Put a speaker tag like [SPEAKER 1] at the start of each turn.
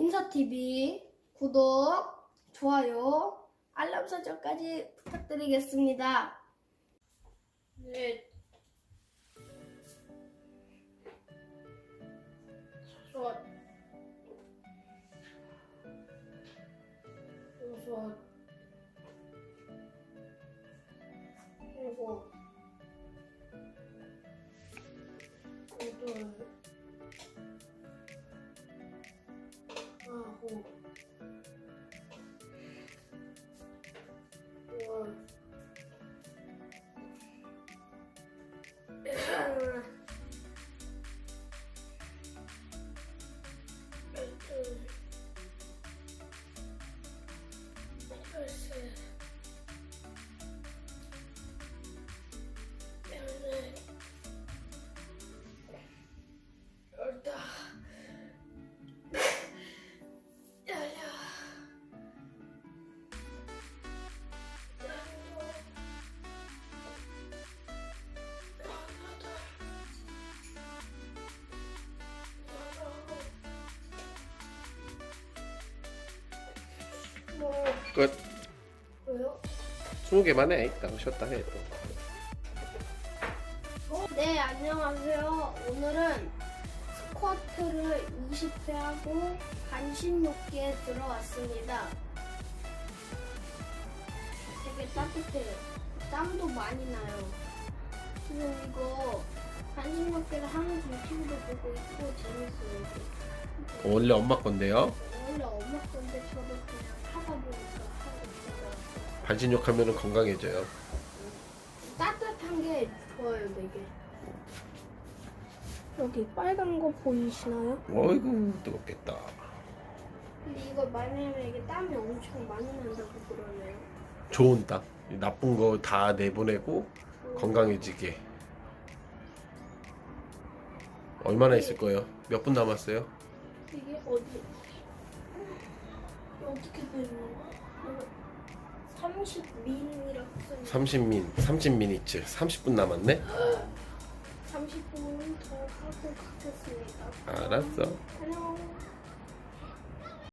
[SPEAKER 1] 인사TV 구독, 좋아요, 알람 설정까지 부탁드리겠습니다. 네. 소소한 소소 아
[SPEAKER 2] 끝.
[SPEAKER 1] 왜요?
[SPEAKER 2] 20개만 해. 이따가 쉬었다 해 또.
[SPEAKER 1] 네, 안녕하세요. 오늘은 스쿼트를 20회 하고 반신욕기에 들어왔습니다. 되게 따뜻해요. 땀도 많이 나요. 지금 이거 반신욕기를 하는 중 TV도 보고 있고 재밌어요. 이게.
[SPEAKER 2] 원래 엄마
[SPEAKER 1] 건데요.
[SPEAKER 2] 반신욕 하면은 건강해져요.
[SPEAKER 1] 따뜻한 게 좋아요, 되게. 여기 빨간 거 보이시나요?
[SPEAKER 2] 어이구 뜨겁겠다.
[SPEAKER 1] 근데 이거 만약에 이게 땀이 엄청 많이 난다고 그러네요.
[SPEAKER 2] 좋은 땀. 나쁜 거 다 내보내고 건강해지게. 얼마나 있을 거예요? 몇 분 남았어요?
[SPEAKER 1] 이게 어디? 어떻게 되는 거야? 30민이라고 써있는
[SPEAKER 2] 30민, 30미니츠. 30분 남았네?
[SPEAKER 1] 30분 더 하고 가겠습니다.
[SPEAKER 2] 알았어.
[SPEAKER 1] 안녕.